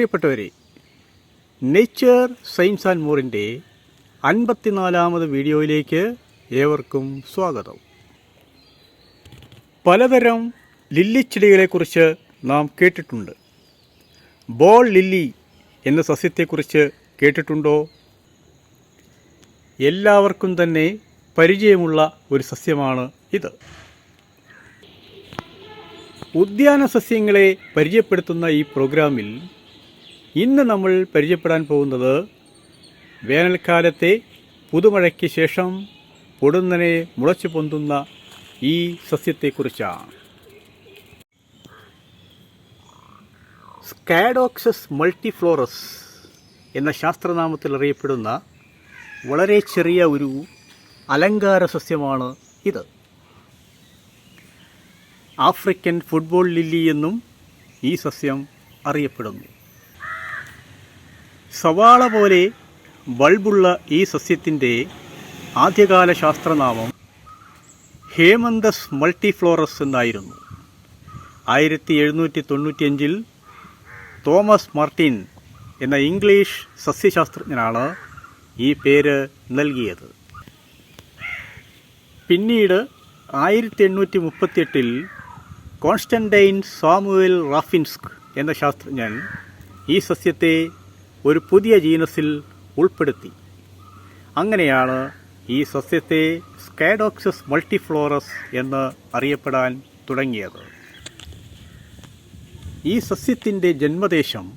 പ്രിയപ്പെട്ടവരെ nature science and മോറിന്റെ അൻപത്തിനാലാമത് വീഡിയോയിലേക്ക് ഏവർക്കും സ്വാഗതം. പലതരം ലില്ലിച്ചെടികളെക്കുറിച്ച് നാം കേട്ടിട്ടുണ്ട്. ബോൾ ലില്ലി എന്ന സസ്യത്തെക്കുറിച്ച് കേട്ടിട്ടുണ്ടോ? എല്ലാവർക്കും തന്നെ പരിചയമുള്ള ഒരു സസ്യമാണ് ഇത്. ഉദ്യാന സസ്യങ്ങളെ പരിചയപ്പെടുത്തുന്ന ഈ പ്രോഗ്രാമിൽ ഇന്ന് നമ്മൾ പരിചയപ്പെടാൻ പോകുന്നത് വേനൽക്കാലത്തെ പുതുമഴയ്ക്ക് ശേഷം പൊടുന്നനെ മുളച്ചു പൊന്തുന്ന ഈ സസ്യത്തെക്കുറിച്ചാണ്. സ്കാഡോക്സസ് മൾട്ടിഫ്ലോറസ് എന്ന ശാസ്ത്രനാമത്തിൽ അറിയപ്പെടുന്ന വളരെ ചെറിയ ഒരു അലങ്കാര സസ്യമാണ് ഇത്. ആഫ്രിക്കൻ ഫുട്ബോൾ ലില്ലി എന്നും ഈ സസ്യം അറിയപ്പെടുന്നു. സവാള പോലെ ബൾബുള്ള ഈ സസ്യത്തിന്റെ ആദ്യകാല ശാസ്ത്രനാമം ഹേമന്തസ് മൾട്ടിഫ്ലോറസ് എന്നായിരുന്നു. ആയിരത്തി എഴുന്നൂറ്റി തൊണ്ണൂറ്റിയഞ്ചിൽ തോമസ് മാർട്ടിൻ എന്ന ഇംഗ്ലീഷ് സസ്യശാസ്ത്രജ്ഞനാണ് ഈ പേര് നൽകിയത്. പിന്നീട് ആയിരത്തി എണ്ണൂറ്റി മുപ്പത്തിയെട്ടിൽ കോൺസ്റ്റന്റൈൻ സാമുവൽ റാഫിൻസ്ക് എന്ന ശാസ്ത്രജ്ഞൻ ഈ സസ്യത്തെ ഒരു പുതിയ ജീനസിൽ ഉൾപ്പെടുത്തി. അങ്ങനെയാണ് ഈ സസ്യത്തെ സ്കാഡോക്സസ് മൾട്ടിഫ്ലോറസ് എന്ന് അറിയപ്പെടാൻ തുടങ്ങിയത്. ഈ സസ്യത്തിന്റെ ജന്മദേശം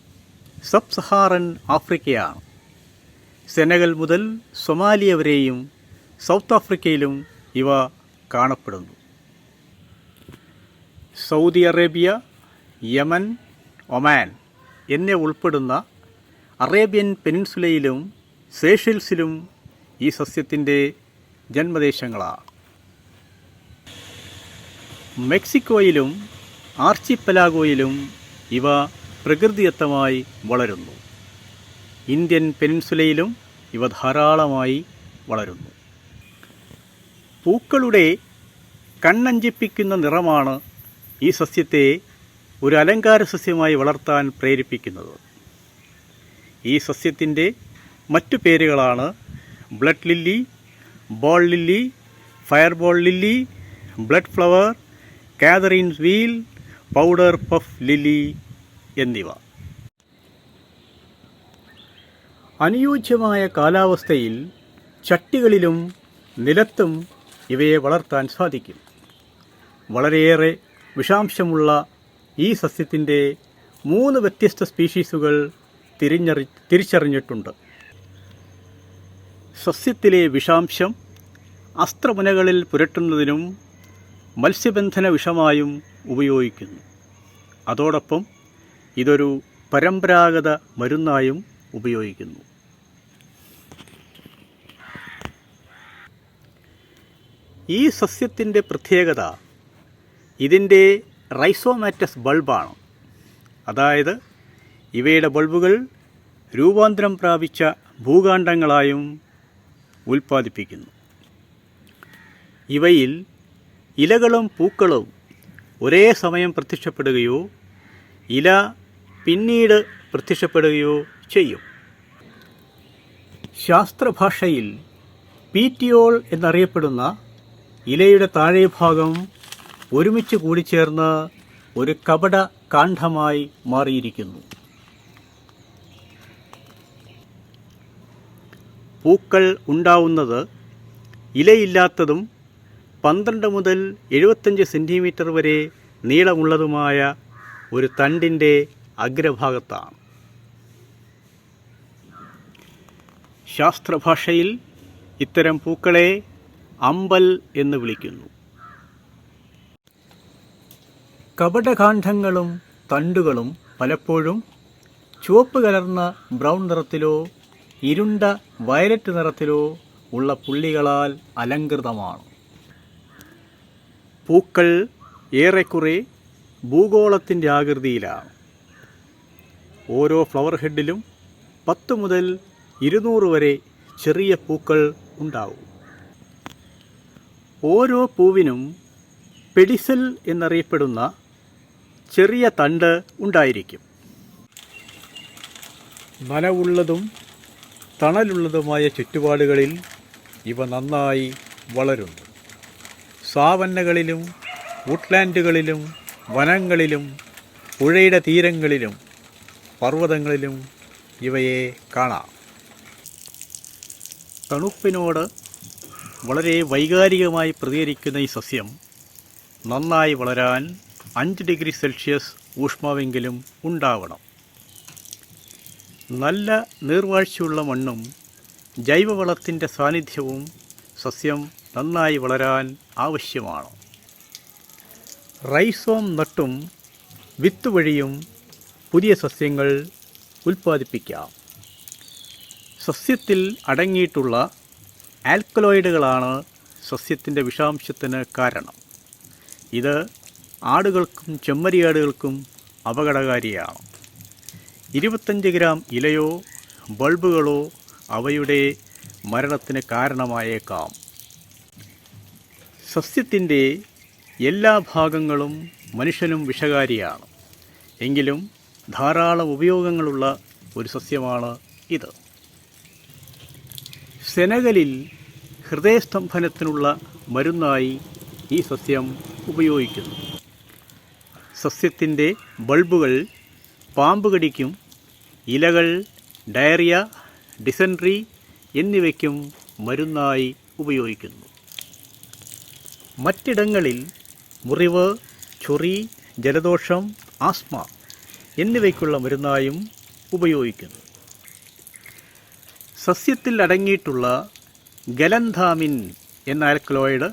സബ് സഹാറൻ ആഫ്രിക്കയാണ്. സെനഗൽ മുതൽ സൊമാലിയ വരെയും സൗത്ത് ആഫ്രിക്കയിലും ഇവ കാണപ്പെടുന്നു. സൗദി അറേബ്യ യമൻ ഒമാൻ എന്നെ ഉൾപ്പെടുന്ന അറേബ്യൻ പെനിൻസുലയിലും സേഷ്യൽസിലും ഈ സസ്യത്തിന്റെ ജന്മദേശങ്ങളാണ് മെക്സിക്കോയിലും ആർച്ചിപ്പലാഗോയിലും ഇവ പ്രകൃതിദത്തമായി വളരുന്നു. ഇന്ത്യൻ പെനിൻസുലയിലും ഇവ ധാരാളമായി വളരുന്നു. പൂക്കളുടെ കണ്ണഞ്ചിപ്പിക്കുന്ന നിറമാണ് ഈ സസ്യത്തെ ഒരു അലങ്കാര സസ്യമായി വളർത്താൻ പ്രേരിപ്പിക്കുന്നത്. ഈ സസ്യത്തിന്റെ മറ്റു പേരുകളാണ് blood lily ball lily fire ball lily blood flower Catherine's wheel powder puff lily എന്നിവ. അനുയോജ്യമായ കാലാവസ്ഥയിൽ ചട്ടികളിലും നിലത്തും ഇവയെ വളർത്താൻ സാധിക്കും. വളരെയേറെ വിഷാംശമുള്ള ഈ സസ്യത്തിന്റെ മൂന്ന് വ്യത്യസ്ത സ്പീഷീസുകൾ തിരിഞ്ഞറി തിരിച്ചറിഞ്ഞിട്ടുണ്ട്. സസ്യത്തിലെ വിഷാംശം അസ്ത്രമുനകളിൽ പുരട്ടുന്നതിനും മത്സ്യബന്ധന വിഷമായും ഉപയോഗിക്കുന്നു. അതോടൊപ്പം ഇതൊരു പരമ്പരാഗത മരുന്നായും ഉപയോഗിക്കുന്നു. ഈ സസ്യത്തിന്റെ പ്രത്യേകത ഇതിന്റെ റൈസോമാറ്റസ് ബൾബാണ് അതായത് ഇവയുടെ ബൾബുകൾ രൂപാന്തരം പ്രാപിച്ച ഭൂകാണ്ഡങ്ങളായും ഉൽപ്പാദിപ്പിക്കുന്നു. ഇവയിൽ ഇലകളും പൂക്കളും ഒരേ സമയം പ്രത്യക്ഷപ്പെടുകയോ ഇല പിന്നീട് പ്രത്യക്ഷപ്പെടുകയോ ചെയ്യും. ശാസ്ത്രഭാഷയിൽ പീറ്റിയോൾ എന്നറിയപ്പെടുന്ന ഇലയുടെ താഴെ ഭാഗം ഒരുമിച്ച് കൂടിച്ചേർന്ന് ഒരു കപട കാണ്ഡമായി മാറിയിരിക്കുന്നു. പൂക്കൾ ഉണ്ടാവുന്നത് ഇലയില്ലാത്തതും പന്ത്രണ്ട് മുതൽ എഴുപത്തഞ്ച് സെന്റിമീറ്റർ വരെ നീളമുള്ളതുമായ ഒരു തണ്ടിന്റെ അഗ്രഭാഗത്താണ്. ശാസ്ത്രഭാഷയിൽ ഇത്തരം പൂക്കളെ അമ്പൽ എന്ന് വിളിക്കുന്നു. കപടകാന്ഡങ്ങളും തണ്ടുകളും പലപ്പോഴും ചുവപ്പ് കലർന്ന ബ്രൗൺ നിറത്തിലോ ഇരുണ്ട വയലറ്റ് നിറത്തിലോ ഉള്ള പുള്ളികളാൽ അലങ്കൃതമാണ്. പൂക്കൾ ഏറെക്കുറെ ഭൂഗോളത്തിന്റെ ആകൃതിയിലാണ്. ഓരോ ഫ്ലവർ ഹെഡിലും പത്ത് മുതൽ ഇരുന്നൂറ് വരെ ചെറിയ പൂക്കൾ ഉണ്ടാവും. ഓരോ പൂവിനും പെഡിസൽ എന്നറിയപ്പെടുന്ന ചെറിയ തണ്ട് ഉണ്ടായിരിക്കും. നനവുള്ളതും തണലുള്ളതുമായ ചുറ്റുപാടുകളിൽ ഇവ നന്നായി വളരുന്നു. സാവന്നകളിലും വുഡ്ലാൻഡുകളിലും വനങ്ങളിലും പുഴയുടെ തീരങ്ങളിലും പർവതങ്ങളിലും ഇവയെ കാണാം. തണുപ്പിനോട് വളരെ വൈകാരികമായി പ്രതികരിക്കുന്ന ഈ സസ്യം നന്നായി വളരാൻ അഞ്ച് ഡിഗ്രി സെൽഷ്യസ് ഊഷ്മാവെങ്കിലും ഉണ്ടാവണം. നല്ല നീർവാഴ്ചയുള്ള മണ്ണും ജൈവവളത്തിന്റെ സാന്നിധ്യവും സസ്യം നന്നായി വളരാൻ ആവശ്യമാണ്. റൈസോം നട്ടും വിത്ത് വഴിയും പുതിയ സസ്യങ്ങൾ ഉൽപ്പാദിപ്പിക്കാം. സസ്യത്തിൽ അടങ്ങിയിട്ടുള്ള ആൽക്കലോയിഡുകളാണ് സസ്യത്തിന്റെ വിഷാംശത്തിന് കാരണം. ഇത് ആടുകൾക്കും ചെമ്മരിയാടുകൾക്കും അപകടകാരിയാണ്. ഇരുപത്തഞ്ച് ഗ്രാം ഇലയോ ബൾബുകളോ അവയുടെ മരണത്തിന് കാരണമായേക്കാം. സസ്യത്തിന്റെ എല്ലാ ഭാഗങ്ങളും മനുഷ്യനും വിഷകാരിയാണ്. എങ്കിലും ധാരാളം ഉപയോഗങ്ങളുള്ള ഒരു സസ്യമാണ് ഇത്. സെനഗലിൽ ഹൃദയസ്തംഭനത്തിനുള്ള മരുന്നായി ഈ സസ്യം ഉപയോഗിക്കുന്നു. സസ്യത്തിന്റെ ബൾബുകൾ പാമ്പ് കടിക്കും ഇലകൾ ഡയറിയ ഡിസൻട്രി എന്നിവയ്ക്കും മരുന്നായി ഉപയോഗിക്കുന്നു. മറ്റിടങ്ങളിൽ മുറിവ് ചൊറി ജലദോഷം ആസ്മ എന്നിവയ്ക്കുള്ള മരുന്നായും ഉപയോഗിക്കുന്നു. സസ്യത്തിൽ അടങ്ങിയിട്ടുള്ള ഗലന്ധാമിൻ എന്ന ആൽക്കലോയിഡ്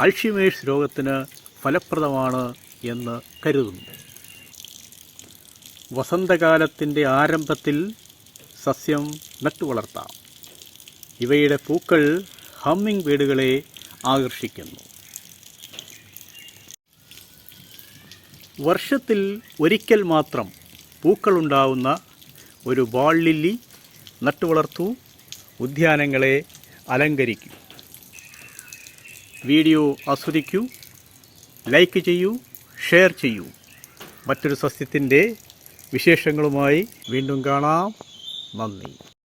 അൾഷിമേഴ്സ് രോഗത്തിന് ഫലപ്രദമാണ് എന്ന് കരുതുന്നു. വസന്തകാലത്തിന്റെ ആരംഭത്തിൽ സസ്യം നട്ടുവളർത്താം ഇവയുടെ പൂക്കൾ ഹമ്മിങ് ബേഡുകളെ ആകർഷിക്കുന്നു. വർഷത്തിൽ ഒരിക്കൽ മാത്രം പൂക്കളുണ്ടാവുന്ന ഒരു വാൾ ലില്ലി നട്ടുവളർത്തൂ ഉദ്യാനങ്ങളെ അലങ്കരിക്കൂ. വീഡിയോ ആസ്വദിക്കൂ ലൈക്ക് ചെയ്യൂ ഷെയർ ചെയ്യൂ. മറ്റൊരു സസ്യത്തിന്റെ വിശേഷങ്ങളുമായി വീണ്ടും കാണാം. നന്ദി.